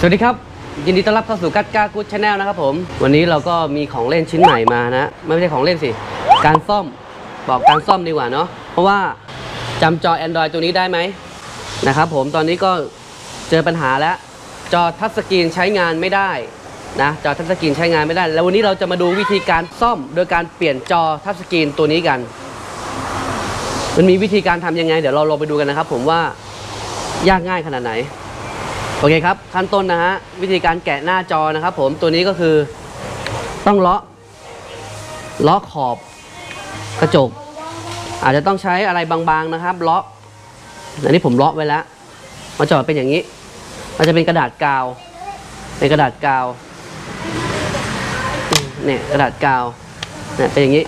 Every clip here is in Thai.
สวัสดีครับ ยินดีต้อนรับเข้าสู่กัดกากูดชาแนลนะครับผม วันนี้เราก็มีของเล่นชิ้นใหม่มานะ ไม่ใช่ของเล่นสิ การซ่อมบอกการซ่อมดีกว่าเนาะเพราะว่าจำจอ Android ตัวนี้ได้ไหมนะครับผมตอนนี้ก็เจอปัญหาแล้ว จอทัชสกรีนใช้งานไม่ได้นะจอทัชสกรีนใช้งานไม่ได้ แล้ววันนี้เราจะมาดูวิธีการซ่อม โดยการเปลี่ยนจอทัชสกรีนตัวนี้กัน มันมีวิธีการทำยังไง เดี๋ยวเราลองไปดูกันนะครับ ผมว่ายากง่ายขนาดไหน โอเคครับ ขั้นต้นนะฮะ วิธีการแกะหน้าจอนะครับผมตัวนี้ก็คือต้องเลาะเลาะขอบกระจก อาจจะต้องใช้อะไรบางๆนะครับเลาะอันนี้ผมเลาะไว้แล้วมาจอดเป็นอย่างนี้ มันจะเป็นกระดาษกาว เป็นกระดาษกาวเนี่ยกระดาษกาวเนี่ยเป็นอย่างนี้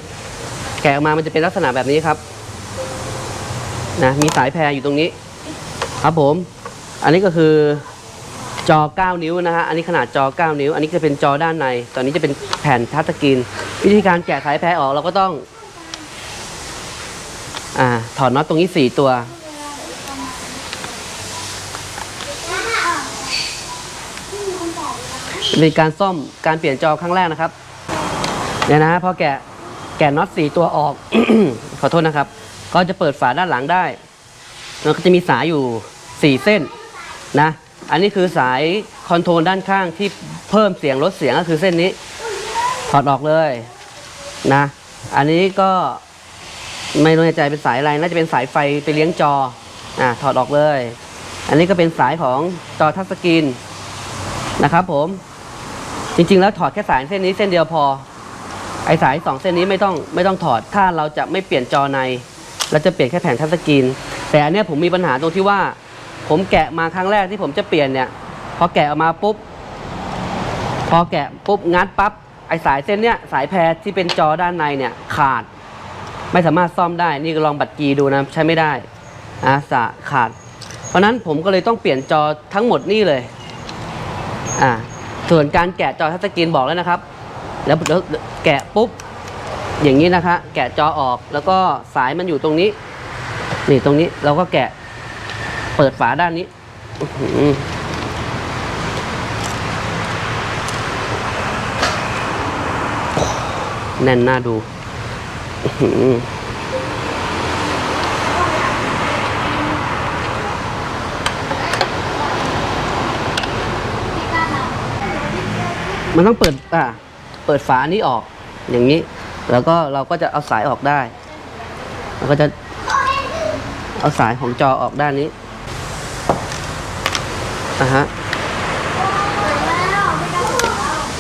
แกะออกมามันจะเป็นลักษณะแบบนี้ครับนะมีสายแพรอยู่ตรงนี้ ครับผม อันนี้ก็คือ จอ 9 นิ้วนะฮะ อันนี้ขนาดจอ 9 นิ้ว อันนี้จะเป็นจอด้านใน ตอนนี้จะเป็นแผ่นทัชสกรีน วิธีการแกะสายแพรออกเราก็ต้อง อ่า ถอดน็อตตรงนี้ 4 ตัว เป็นการซ่อมการเปลี่ยนจอครั้งแรกนะครับ เนี่ยนะฮะพอแกะแกะน็อต 4 ตัวออก ขอโทษนะครับ ก็จะเปิดฝาด้านหลังได้มันก็จะมีสายอยู่ 4 เส้นนะ อันนี้คือสายคอนโทรลด้านข้างที่เพิ่มเสียงลดเสียงก็คือเส้นนี้ ถอดออกเลยนะ อันนี้ก็ไม่แน่ใจเป็นสายอะไรน่าจะเป็นสายไฟไปเลี้ยงจออ่าถอดออกเลย อันนี้ก็เป็นสายของจอทัชสกรีนนะครับผมจริงๆ แล้วถอดแค่สายเส้นนี้เส้นเดียวพอ ไอสายสองเส้นนี้ไม่ต้องไม่ต้องถอดถ้าเราจะไม่เปลี่ยนจอในเราจะเปลี่ยนแค่แผ่นทัชสกรีนแต่อันนี้ผมมีปัญหาตรงที่ว่า ผมแกะมาครั้งแรกที่ผมจะเปลี่ยนเนี่ยพอแกะออกมาปุ๊บ พอแกะปุ๊บงัดปั๊บไอสายเส้นเนี้ยสายแพรที่เป็นจอด้านในเนี่ยขาด ไม่สามารถซ่อมได้นี่ก็ลองบัตรกีดูนะใช้ไม่ได้อะสะขาด เพราะนั้นผมก็เลยต้องเปลี่ยนจอทั้งหมดนี่เลยอ่าส่วนการแกะจอทัชสกรีนบอกแล้วนะครับแล้วแล้วแกะปุ๊บอย่างนี้นะคะ แกะจอออกแล้วก็สายมันอยู่ตรงนี้ นี่ตรงนี้เราก็แกะ เปิดฝาด้านนี้แน่นหน้าดูมันต้องเปิด อ่า เปิดฝานี้ออก อย่างนี้ แล้วก็เราก็จะเอาสายออกได้ แล้วก็จะเอาสายของจอออกด้านนี้ อะฮะ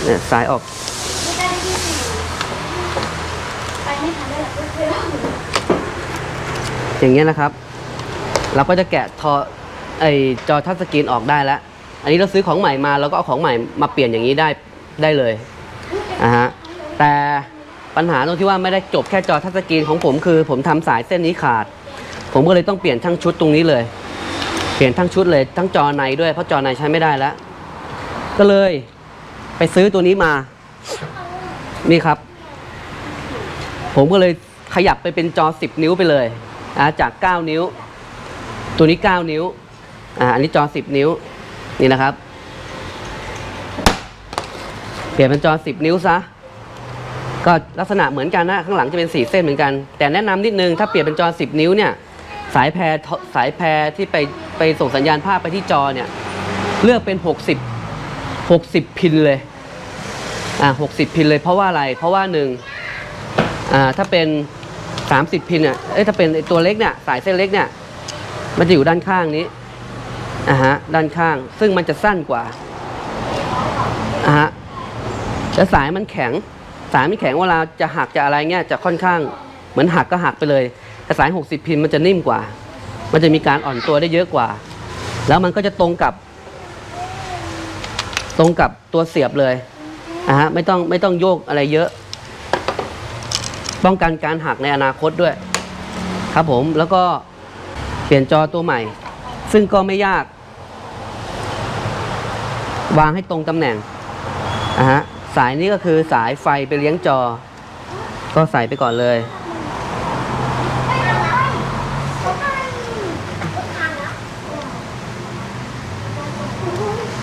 เนี่ยสายออกอย่างเงี้ยนะครับ เราก็จะแกะทอไอจอทัชสกรีนออกได้แล้ว อันนี้เราซื้อของใหม่มาเราก็เอาของใหม่มาเปลี่ยนอย่างนี้ได้ได้เลยอะฮะแต่ปัญหาตรงที่ว่าไม่ได้จบแค่จอทัชสกรีนของผมคือ ผมทำสายเส้นนี้ขาด ผมก็เลยต้องเปลี่ยนทั้งชุดตรงนี้เลย เปลี่ยนทั้งชุดเลยทั้งจอในด้วยเพราะจอในใช้ไม่ได้แล้ว ก็เลยไปซื้อตัวนี้มา นี่ครับ ผมก็เลยขยับไปเป็นจอ 10 นิ้วไปเลยอ่าจาก 9 นิ้ว ตัวนี้ 9 นิ้วอ่าอันนี้จอ 10 นิ้ว นี่นะครับ เปลี่ยนเป็นจอ 10 นิ้วซะก็ลักษณะเหมือนกันนะข้างหลังจะเป็น4เส้นเหมือนกัน แต่แนะนำนิดนึงถ้าเปลี่ยนเป็นจอ 10 นิ้วเนี่ย สายแพรสายแพรที่ไป ไปส่งสัญญาณภาพไปที่จอเนี่ยเลือกเป็น 60 60 พินเลยอ่า60 พินเลยเพราะว่าอะไร เพราะว่าหนึ่งอ่าถ้าเป็น 30 พินเนี่ยเอ้ยถ้าเป็นตัวเล็กเนี่ยสายเส้นเล็กเนี่ยมันจะอยู่ด้านข้างนี้อ่าฮะด้านข้างซึ่งมันจะสั้นกว่าอ่าฮะแล้วสายมันแข็งสายมันแข็งเวลาจะหักจะอะไรเงี้ยจะค่อนข้างเหมือนหักก็หักไปเลยแต่สาย 60 พินมันจะนิ่มกว่า มันจะมีการอ่อนตัวได้เยอะกว่า แล้วมันก็จะตรงกับ ตรงกับตัวเสียบเลยอะฮะไม่ต้องไม่ต้องโยกอะไรเยอะ ป้องกันการหักในอนาคตด้วย ครับผมแล้วก็เปลี่ยนจอตัวใหม่ ซึ่งก็ไม่ยาก วางให้ตรงตำแหน่งอะฮะสายนี้ก็คือสายไฟไปเลี้ยงจอ ก็ใส่ไปก่อนเลย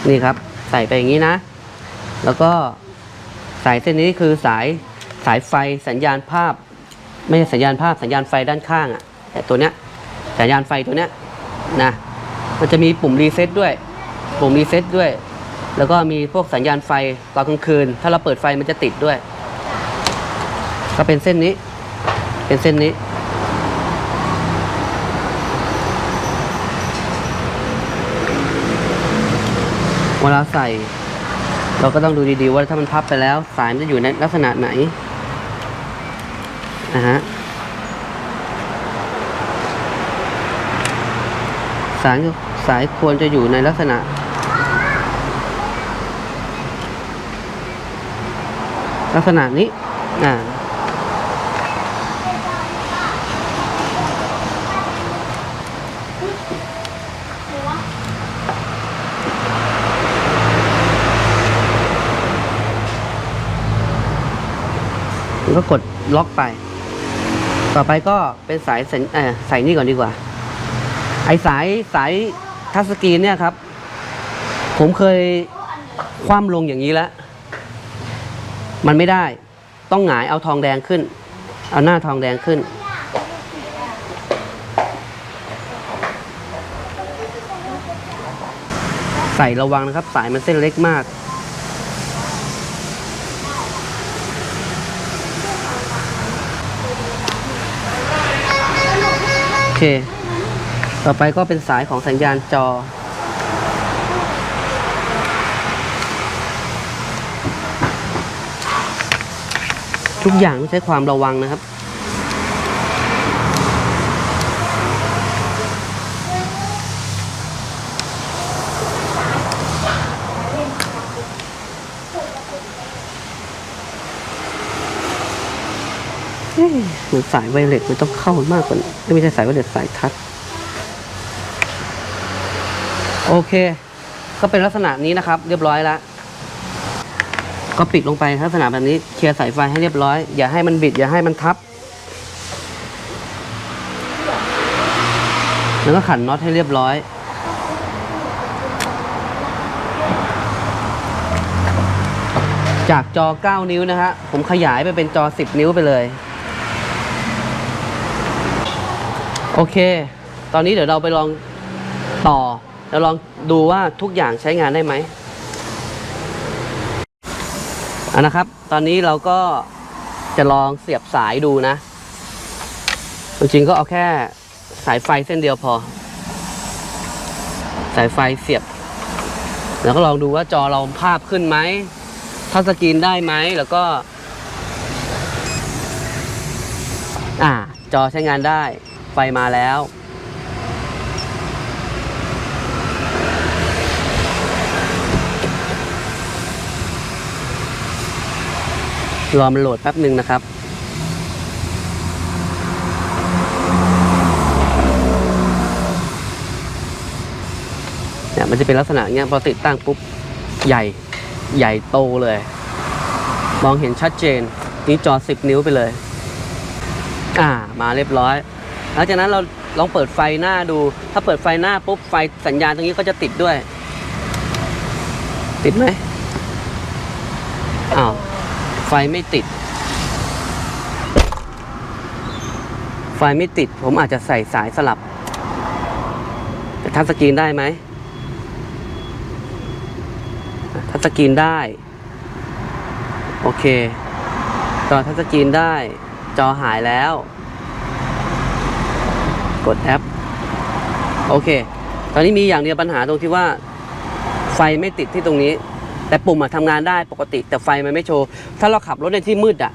นี่ครับ ใส่ไปอย่างนี้นะ แล้วก็สายเส้นนี้คือสายสายไฟสัญญาณภาพ ไม่ใช่สัญญาณภาพสัญญาณไฟด้านข้างอะ่ะแต่ตัวเนี้ยสัญญาณไฟตัวเนี้ยนะมันจะมีปุ่มรีเซ็ตด้วย ปุ่มรีเซ็ตด้วย แล้วก็มีพวกสัญญาณไฟตอนกลางคืน ถ้าเราเปิดไฟมันจะติดด้วย ก็เป็นเส้นนี้ เป็นเส้นนี้ เวลาใส่ เราก็ต้องดูดีๆ ว่าถ้ามันพับไปแล้ว สายมันจะอยู่ในลักษณะไหนนะฮะสายสายควรจะอยู่ในลักษณะ ลักษณะนี้อ่า ก็กดล็อกไป ต่อไปก็เป็นสายสัญเอ่อใส่นี่ก่อนดีกว่า ไอสายสายทัชสกรีนเนี่ยครับ ผมเคยคว่ำลงอย่างนี้แล้ว มันไม่ได้ต้องหงายเอาทองแดงขึ้น เอาหน้าทองแดงขึ้น ใส่ระวังนะครับ สายมันเส้นเล็กมาก เค ต่อไปก็เป็นสายของสัญญาณจอ ทุกอย่างต้องใช้ความระวังนะครับ เหมือนสายไวเลสมันต้องเข้ามากกว่าไม่ใช่สายไวเลสสายทัชโอเค ก็เป็นลักษณะนี้นะครับ เรียบร้อยแล้วก็ปิดลงไปลักษณะแบบนี้เคลียร์สายไฟให้เรียบร้อย อย่าให้มันบิด อย่าให้มันทับ แล้วก็ขันน็อตให้เรียบร้อยจากจอ 9 นิ้วนะฮะ ผมขยายไปเป็นจอ 10 นิ้วไปเลย โอเค ตอนนี้เดี๋ยวเราไปลองต่อ แล้วลองดูว่าทุกอย่างใช้งานได้ไหมอานะครับ ตอนนี้เราก็จะลองเสียบสายดูนะ จริงๆก็เอาแค่สายไฟเส้นเดียวพอ สายไฟเสียบ แล้วก็ลองดูว่าจอเราภาพขึ้นไหมทัชสกรีนได้ไหม แล้วก็ อ่า จอใช้งานได้ ไฟมาแล้ว รอมันโหลดแป๊บหนึ่งนะครับเนี่ยมันจะเป็นลักษณะเงี้ยพอติดตั้งปุ๊บ ใหญ่ใหญ่โตเลย มองเห็นชัดเจน นี่จอ 10 นิ้วไปเลย อ่า มาเรียบร้อย หลังจากนั้นเราลองเปิดไฟหน้าดู ถ้าเปิดไฟหน้าปุ๊บไฟสัญญาณตรงนี้ก็จะติดด้วย ติดไหมอ้าวไฟไม่ติด ไฟไม่ติด ผมอาจจะใส่สายสลับทัชสกรีนได้ไหมทัชสกรีนได้ โอเค จอทัชสกรีนได้ จอหายแล้ว กดแอป โอเค ตอนนี้มีอย่างเดียวปัญหาตรงที่ว่าไฟไม่ติดที่ตรงนี้ แต่ปุ่มอะทำงานได้ปกติ แต่ไฟมันไม่โชว์ ถ้าเราขับรถในที่มืดอะ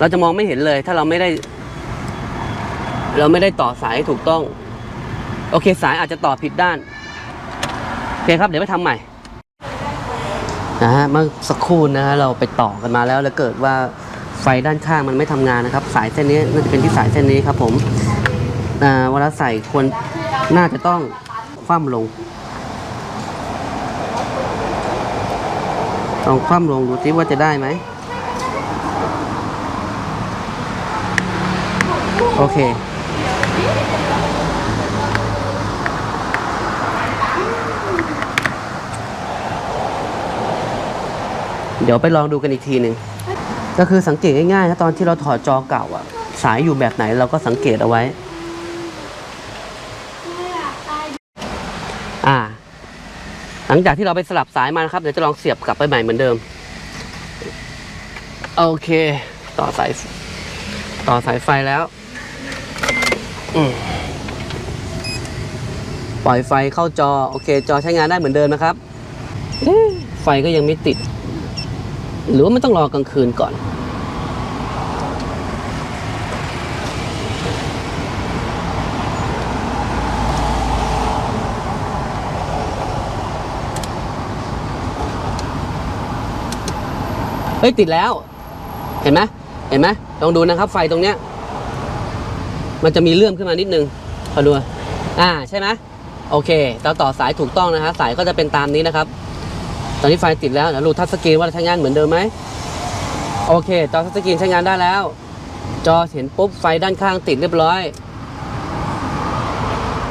เราจะมองไม่เห็นเลย ถ้าเราไม่ได้ เราไม่ได้ต่อสายให้ถูกต้อง โอเค สายอาจจะต่อผิดด้าน โอเคครับ เดี๋ยวไปทำใหม่นะฮะเมื่อสักครู่นะฮะเราไปต่อกันมาแล้วแล้วเกิดว่าไฟด้านข้างมันไม่ทำงานนะครับ สายเส้นนี้น่าจะเป็นที่สายเส้นนี้ครับผม เวลาใส่ควรน่าจะต้องคว่ำลงลองคว่ำลงดูซิว่าจะได้ไหม โอเค เดี๋ยวไปลองดูกันอีกทีหนึ่ง ก็คือสังเกตง่ายๆนะตอนที่เราถอดจอเก่าอะสายอยู่แบบไหนเราก็สังเกตเอาไว้ อ่า ห ลังจากที่เราไปสลับสายมานะครับ เดี๋ยวจะลองเสียบกลับไปใหม่เหมือนเดิม โอเค ต่อสาย ต่อสายไฟแล้วปล่อยไฟเข้าจอ โอเค จอใช้งานได้เหมือนเดิมนะครับไฟก็ยังไม่ติด หรือว่ามันต้องรอกลางคืนก่อน เฮ้ยติดแล้ว เห็นไหมเห็นไหมลองดูนะครับ ไฟตรงเนี้ย มันจะมีเลื่อมขึ้นมานิดนึงขอดูอ่าใช่ไหมโอเคเราต่อสายถูกต้องนะฮะสายก็จะเป็นตามนี้นะครับ ตอนนี้ไฟติดแล้วเดี๋ยวดูทัชสกรีนว่าใช้งานเหมือนเดิมไหมโอเคจอทัชสกรีนใช้งานได้แล้ว จอเห็นปุ๊บไฟด้านข้างติดเรียบร้อย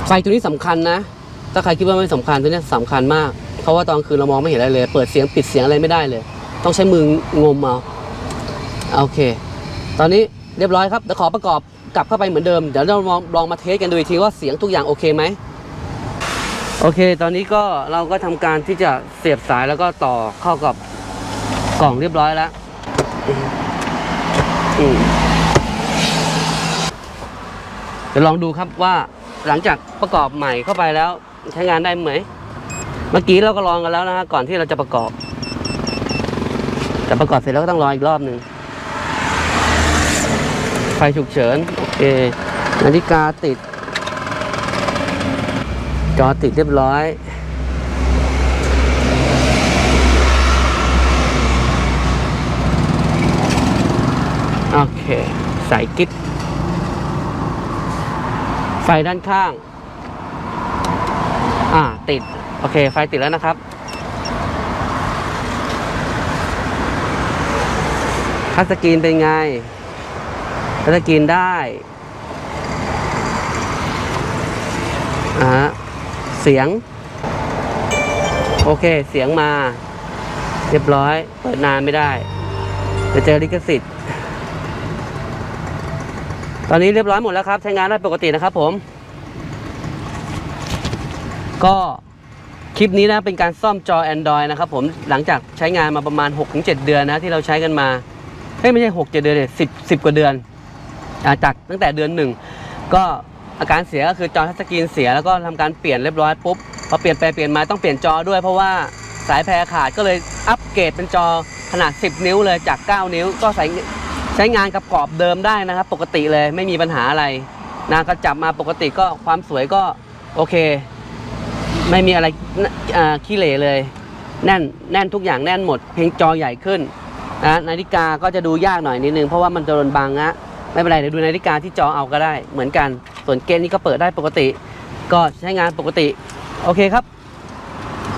ไฟตัวนี้สำคัญนะ ถ้าใครคิดว่าไม่สำคัญตัวนี้สำคัญมาก เพราะว่าตอนคืนเรามองไม่เห็นอะไรเลย เปิดเสียงปิดเสียงอะไรไม่ได้เลย ต้องใช้มืองมเอาโอเค ตอนนี้เรียบร้อยครับเดี๋ยวขอประกอบกลับเข้าไปเหมือนเดิม เดี๋ยวเราลองลองมาเทสกันดูอีกทีว่าเสียงทุกอย่างโอเคไหมโอเค ตอนนี้ก็เราก็ทำการที่จะเสียบสายแล้วก็ต่อเข้ากับกล่องเรียบร้อยแล้วเดี๋ยวลองดูครับว่าหลังจากประกอบใหม่เข้าไปแล้วใช้งานได้ไหม เมื่อกี้เราก็ลองกันแล้วนะฮะก่อนที่เราจะประกอบ แต่ประกอบเสร็จแล้วก็ต้องรออีกรอบหนึ่งไฟฉุกเฉิน โอเค นาฬิกาติด จอติดเรียบร้อย โอเค สายกิ๊บไฟด้านข้าง อ่า ติด โอเค ไฟติดแล้วนะครับ ทัชสกรีนเป็นไงทัชสกรีนได้อ่าฮะเสียง โอเคเสียงมา เรียบร้อย เปิดนานไม่ได้จะเจอลิขสิทธิ์ ตอนนี้เรียบร้อยหมดแล้วครับ ใช้งานได้ปกตินะครับผม ก็คลิปนี้นะเป็นการซ่อมจอ Android นะครับผมหลังจากใช้งานมาประมาณ 6-7 เดือนนะที่เราใช้กันมา เฮ้ยไม่ใช่หกเจ็ดเดือนเลยสิบสิบกว่าเดือนอาจากตั้งแต่เดือนหนึ่งก็อาการเสียก็คือจอทัชสกรีนเสียแล้วก็ทำการเปลี่ยนเรียบร้อยปุ๊บพอเปลี่ยนไปเปลี่ยนมาต้องเปลี่ยนจอด้วย เพราะว่าสายแพรขาดก็เลยอัปเกรดเป็นจอขนาด 10 นิ้วเลยจาก 9 นิ้วก็ใช้ใช้งานกับกรอบเดิมได้นะครับ ปกติเลยไม่มีปัญหาอะไรนะก็จับมาปกติก็ความสวยก็โอเค ไม่มีอะไรขี้เหร่เลย แน่นแน่นทุกอย่างแน่นหมด เพียงจอใหญ่ขึ้น นะนาฬิกาก็จะดูยากหน่อยนิดนึงเพราะว่ามันจะโดนบังนะไม่เป็นไรเดี๋ยวดูนาฬิกาที่จอเอาก็ได้เหมือนกัน ส่วนเกณฑ์นี้ก็เปิดได้ปกติ ก็ใช้งานปกติ โอเคครับ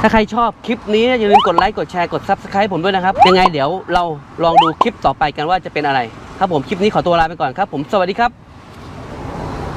ถ้าใครชอบคลิปนี้อย่าลืมกดไลค์กดแชร์กด Subscribe ผมด้วยนะครับยังไงเดี๋ยวเราลองดูคลิปต่อไปกันว่าจะเป็นอะไร ครับผมคลิปนี้ขอตัวลาไปก่อนครับ ผมสวัสดีครับ